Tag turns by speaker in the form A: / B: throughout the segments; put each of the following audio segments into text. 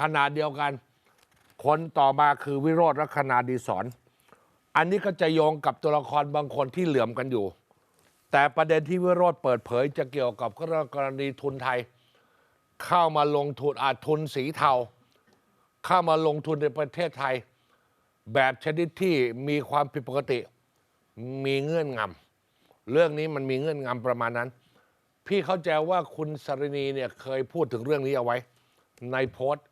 A: ขณะเดียวกัน คนต่อมาคือวิโรธลักษณาดีสอน อันนี้ก็จะโยงกับตัวละครบางคนที่เหลื่อมกันอยู่ แต่ประเด็นที่วิโรธเปิดเผยจะเกี่ยวกับเรื่องกรณีทุนไทย เข้ามาลงทุนอาทุนสีเทา เข้ามาลงทุนในประเทศไทย แบบชนิดที่มีความผิดปกติ มีเงื่อนงำเรื่องนี้มันมีเงื่อนงำประมาณนั้นพี่เข้าใจว่าคุณสรณีเนี่ยเคยพูดถึงเรื่องนี้เอาไว้ ในโพสต์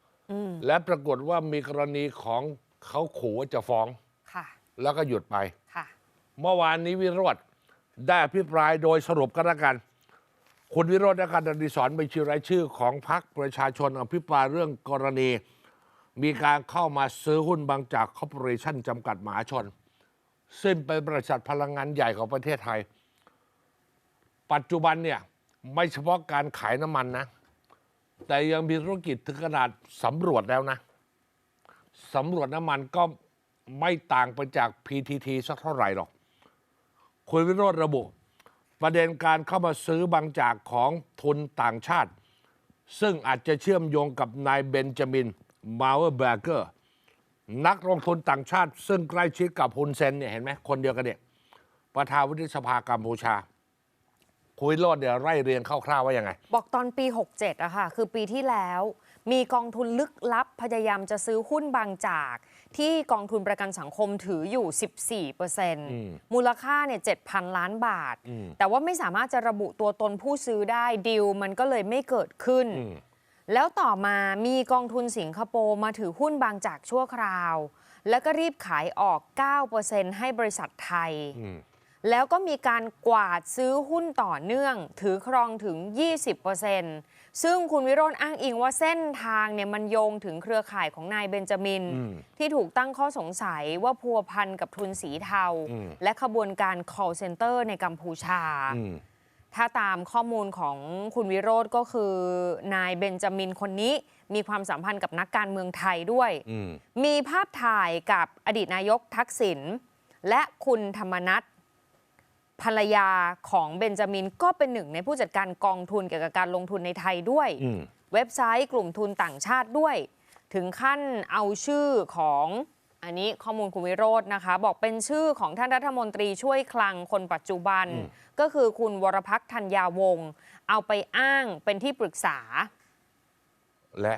A: และปรากฏว่ามีกรณีของเขาขู่ว่าจะฟ้อง
B: ค่ะ
A: แล้วก็หยุดไป
B: ค่ะ
A: เมื่อวานนี้วิโรธได้อภิปรายโดยสรุปกันแล้วกัน คุณวิโรธและการดิสอนบัญชีรายชื่อของพรรคประชาชนอภิปรายเรื่องกรณี มีการเข้ามาซื้อหุ้นบางจากคอร์ปอเรชั่นจำกัดมหาชน ซึ่งเป็นบริษัทพลังงานใหญ่ของประเทศไทย ปัจจุบันเนี่ยไม่เฉพาะการขายน้ำมันนะ แต่ยังมีธุรกิจถึงขนาดสำรวจแล้วนะสำรวจน้ำมันก็ไม่ต่างไปจาก PTT สักเท่าไหร่หรอก คุณวิโรธระบุ ประเด็นการเข้ามาซื้อบางจากของทุนต่างชาติ ซึ่งอาจจะเชื่อมโยงกับนายเบนจามินมาเวอร์แบเกอร์ นักลงทุนต่างชาติ ซึ่งใกล้ชิดกับฮุนเซนเนี่ยเห็นไหมคนเดียวกันเนี่ยประธานวุฒิสภากัมพูชา คุยโรดเดี๋ยวไล่เรียงคร่าวๆว่ายังไง
B: บอกตอนปี 67อะค่ะคือปีที่แล้ว มีกองทุนลึกลับพยายามจะซื้อหุ้นบางจาก ที่กองทุนประกันสังคมถืออยู่ 14%มูลค่าเนี่ย7,000 ล้านบาทแต่ว่าไม่สามารถจะระบุตัวตนผู้ซื้อได้ดีลมันก็เลยไม่เกิดขึ้นแล้วต่อมามีกองทุนสิงคโปร์มาถือหุ้นบางจากชั่วคราว แล้วก็รีบขายออก 9%ให้บริษัทไทย แล้วก็มีการกวาดซื้อหุ้นต่อเนื่อง ถือครองถึง 20%ซึ่งคุณวิโรจน์อ้างอิงว่าเส้นทางเนี่ยมันโยงถึงเครือข่ายของนายเบนจามิน ที่ถูกตั้งข้อสงสัยว่าพัวพันกับทุนสีเทา และขบวนการ call center ในกัมพูชา ถ้าตามข้อมูลของคุณวิโรธก็คือนายเบนจามินคนนี้มีความสัมพันธ์กับนักการเมืองไทยด้วย มีภาพถ่ายกับอดีตนายกทักษิณและคุณธรรมนัฐ ภรรยาของเบนจามินก็เป็นหนึ่งในผู้จัดการกองทุนเกี่ยวกับการลงทุนในไทยด้วย
A: อืม
B: เว็บไซต์กลุ่มทุนต่างชาติด้วย ถึงขั้นเอาชื่อของอันนี้ข้อมูลคุณวิโรจน์นะคะ บอกเป็นชื่อของท่านรัฐมนตรีช่วยคลังคนปัจจุบัน ก็คือคุณวรพักษ์ธัญญาวงศ์เอาไปอ้างเป็นที่ปรึกษา
A: และ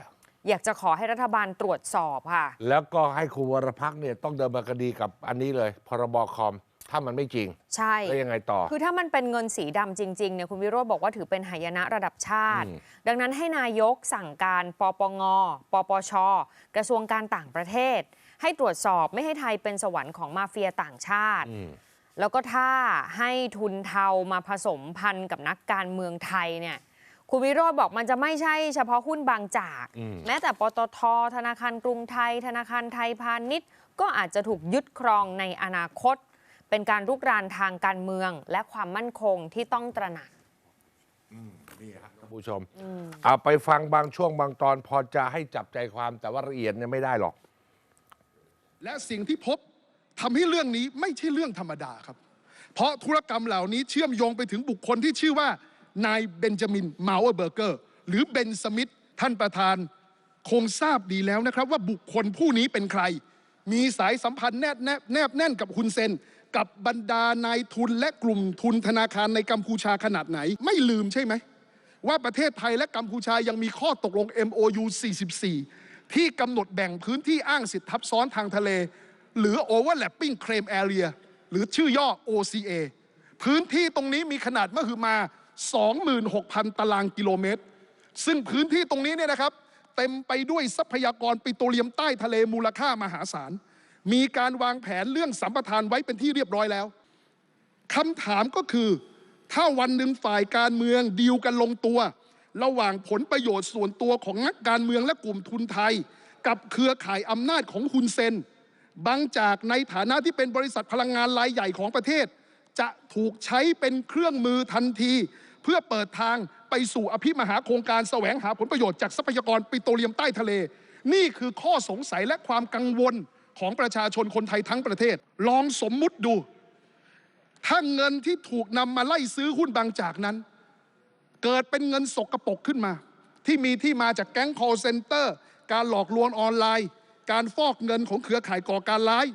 B: อยากจะขอให้รัฐบาลตรวจสอบค่ะ
A: แล้วก็ให้คุณวรพักษ์เนี่ยต้องเดินมาคดีกับอันนี้เลย พรบคอม ถ้ามันไม่จริง
B: ใช่
A: แล้วยังไงต่อ
B: คือถ้ามันเป็นเงินสีดำจริงๆเนี่ยคุณวิโรจน์บอกว่าถือเป็นหายนะระดับชาติ
A: อืม
B: ดังนั้นให้นายกสั่งการปปงปปช กระทรวงการต่างประเทศ ให้ตรวจสอบไม่ให้ไทยเป็นสวรรค์ของมาเฟียต่างชาติ
A: อืม
B: แล้วก็ถ้าให้ทุนเทามาผสมพันธ์กับนักการเมืองไทยเนี่ยคุณวิโรจน์บอกมันจะไม่ใช่เฉพาะหุ้นบางจาก
A: อืม
B: แม้แต่ปตท ธนาคารกรุงไทย ธนาคารไทยพาณิชย์ ก็อาจจะถูกยึดครองในอนาคต เป็นการรุกรานทางการเมืองและความมั่นคงที่ต้องตระหนัก
A: นี่ครับท่านผู้ชมเอาไปฟังบางช่วงบางตอนพอจะให้จับใจความแต่ว่าละเอียดเนี่ยไม่ได้หรอก
C: และสิ่งที่พบทำให้เรื่องนี้ไม่ใช่เรื่องธรรมดาครับ เพราะธุรกรรมเหล่านี้เชื่อมโยงไปถึงบุคคลที่ชื่อว่านายเบนจามินมาเวอร์เบอร์เกอร์ หรือเบนสมิธท่านประธานคงทราบดีแล้วนะครับ ว่าบุคคลผู้นี้เป็นใคร มีสายสัมพันธ์แนบแนบแนบแน่นกับฮุนเซน กับบรรดานายทุนและกลุ่มทุนธนาคารในกัมพูชาขนาดไหน ไม่ลืมใช่ไหม ว่าประเทศไทยและกัมพูชายังมีข้อตกลง MOU 44 ที่กำหนดแบ่งพื้นที่อ้างสิทธิทับซ้อนทางทะเล หรือ Overlapping Claim Area หรือชื่อย่อ OCA พื้นที่ตรงนี้มีขนาดมหึมา 26,000 ตารางกิโลเมตร ซึ่งพื้นที่ตรงนี้เนี่ยนะครับ เต็มไปด้วยทรัพยากรปิโตรเลียมใต้ทะเลมูลค่ามหาศาล มีการวางแผนเรื่องสัมปทานไว้เป็นที่เรียบร้อยแล้วคำถามก็คือ ถ้าวันหนึ่งฝ่ายการเมืองดีลกันลงตัว ระหว่างผลประโยชน์ส่วนตัวของนักการเมืองและกลุ่มทุนไทย กับเครือข่ายอำนาจของฮุนเซนบางจากในฐานะที่เป็นบริษัทพลังงานรายใหญ่ของประเทศ จะถูกใช้เป็นเครื่องมือทันที เพื่อเปิดทางไปสู่อภิมหาโครงการแสวงหาผลประโยชน์จากทรัพยากรปิโตรเลียมใต้ทะเล นี่คือข้อสงสัยและความกังวล ของประชาชนคนไทยทั้งประเทศ ลองสมมุติดู ถ้าเงินที่ถูกนำมาไล่ซื้อหุ้นบางจากนั้น เกิดเป็นเงินสกรปรกขึ้นมา ที่มีที่มาจากแก๊ง call center การหลอกลวงออนไลน์ การฟอกเงินของเครือข่ายก่อการร้าย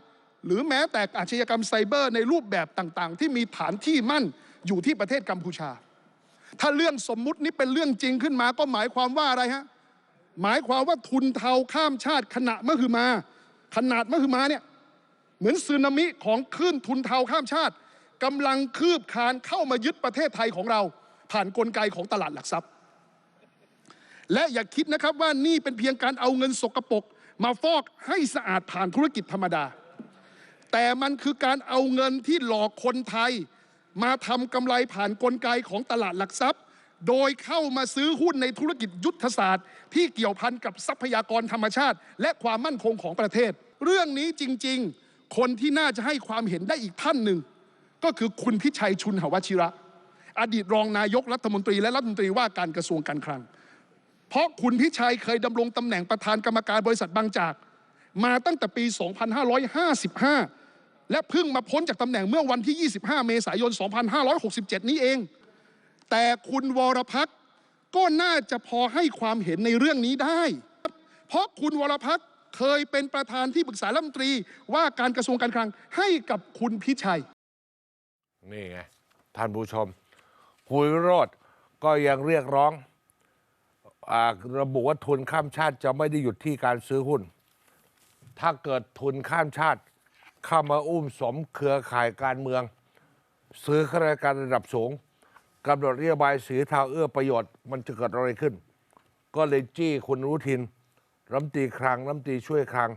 C: หรือแม้แต่อาชญากรรมไซเบอร์ในรูปแบบต่างๆ ที่มีฐานที่มั่นอยู่ที่ประเทศกัมพูชา ถ้าเรื่องสมมุตินี้เป็นเรื่องจริงขึ้นมาก็หมายความว่าอะไรฮะหมายความว่าทุนเทาข้ามชาติขณะมหึมา ขนาดมหึมาเนี่ยเหมือนสึนามิของคลื่นทุนเทาข้ามชาติกำลังคืบคานเข้ามายึดประเทศไทยของเรา ผ่านนกลไกของตลาดหลักทรัพย์ และอย่าคิดนะครับว่านี่เป็นเพียงการเอาเงินสกปรกมาฟอกให้สะอาดผ่านธุรกิจธรรมดา แต่มันคือการเอาเงินที่หลอกคนไทย มาทำกำไรผ่านกลไกของตลาดหลักทรัพย์ โดยเข้ามาซื้อหุ้นในธุรกิจยุทธศาสตร์ ที่เกี่ยวพันกับทรัพยากรธรรมชาติ และความมั่นคงของประเทศ เรื่องนี้จริง ๆ คนที่น่าจะให้ความเห็นได้อีกท่านหนึ่ง ก็คือคุณพิชัยชุนหวชิระ อดีตรองนายกรัฐมนตรีและรัฐมนตรีว่าการกระทรวงการคลัง เพราะคุณพิชัยเคยดำรงตำแหน่งประธานกรรมการบริษัทบางจาก มาตั้งแต่ปี 2555และเพิ่งมาพ้นจากตำแหน่งเมื่อวันที่ 25 เมษายน 2567 นี้เอง แต่คุณวรพักษ์ก็น่าจะพอให้ความเห็นในเรื่องนี้ได้ เพราะคุณวรพักษ์เคยเป็นประธานที่ปรึกษารัฐมนตรีว่าการกระทรวงการคลังให้กับคุณพิชัย
A: นี่ไง ท่านผู้ชม คุยโรดก็ยังเรียกร้องอาระบุว่าทุนข้ามชาติจะไม่ได้หยุดที่การซื้อหุ้น ถ้าเกิดทุนข้ามชาติ เข้ามาอุ้มสมเครือข่ายการเมือง ซื้อข้าราชการระดับสูง กำหนดนโยบายสีเทาเอื้อประโยชน์ มันจะเกิดอะไรขึ้น ก็เลยจี้คุณอนุทินรัมตีคลังรัมตีช่วยคลัง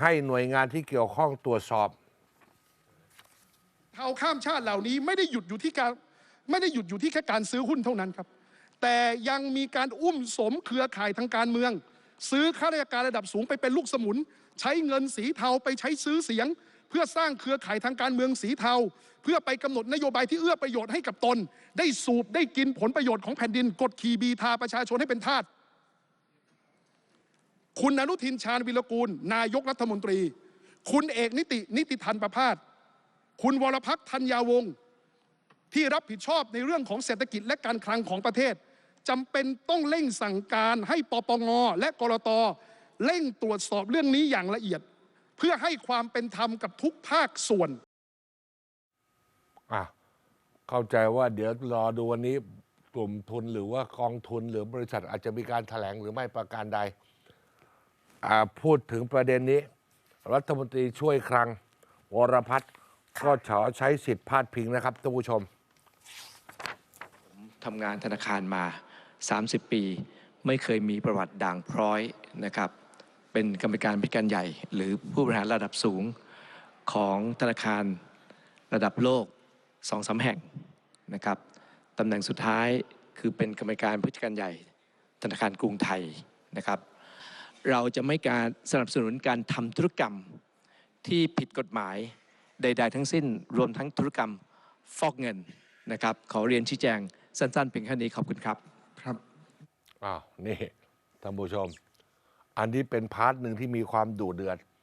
A: ให้หน่วยงานที่เกี่ยวข้องตรวจสอบ
C: เทาข้ามชาติเหล่านี้ไม่ได้หยุดอยู่ที่การไม่ได้หยุดอยู่ที่แค่การซื้อหุ้นเท่านั้นครับ แต่ยังมีการอุ้มสมเครือข่ายทางการเมือง ซื้อข้าราชการระดับสูงไปเป็นลูกสมุน ใช้เงินสีเทาไปใช้ซื้อเสียง เพื่อสร้างเครือข่ายทางการเมืองสีเทา เพื่อไปกำหนดนโยบายที่เอื้อประโยชน์ให้กับตน ได้สูบได้กินผลประโยชน์ของแผ่นดิน กดขี่บีทาประชาชนให้เป็นทาสคุณอนุทินชาญวิรกูล นายกรัฐมนตรี คุณเอกนิตินิติทันประพาสคุณวรพักธัญญาวงศ์ที่รับผิดชอบในเรื่องของเศรษฐกิจและการคลังของประเทศจำเป็นต้องเร่งสั่งการให้ปปงและกรตเร่งตรวจสอบเรื่องนี้อย่างละเอียด เพื่อให้ความเป็นธรรมกับทุกภาคส่วน
A: อะเข้าใจว่าเดี๋ยวรอดูวันนี้กลุ่มทุนหรือว่ากองทุนหรือบริษัทอาจจะมีการถแถลงหรือไม่ประการใดอ่าพูดถึงประเด็นนี้ รัฐมนตรีช่วยคลัง วรพัฒน์ก็ขอใช้สิทธิ์พาดพิงนะครับท่านผู้ชม
D: ทำงานธนาคารมา 30 ปี ไม่เคยมีประวัติด่างพร้อยนะครับ เป็นกรรมการผู้จัดการใหญ่ หรือผู้บริหารระดับสูงของธนาคารระดับโลกสองสาแห่งนะครับตำแหน่งสุดท้ายคือเป็นกรรมการผู้จัดการใหญ่ ธนาคารกรุงไทยนะครับ เราจะไม่การสนับสนุนการทำธุรกรรมที่ผิดกฎหมายใด ๆ ทั้งสิ้นรวมทั้งธุรกรรมฟอกเงินนะครับ ขอเรียนชี้แจงสั้นๆเพียงแค่นี้ขอบคุณครับ
C: ครับ
A: อ้าวนี่ท่านผู้ชม อันนี้เป็นพาร์ทหนึ่งที่มีความดุเดือด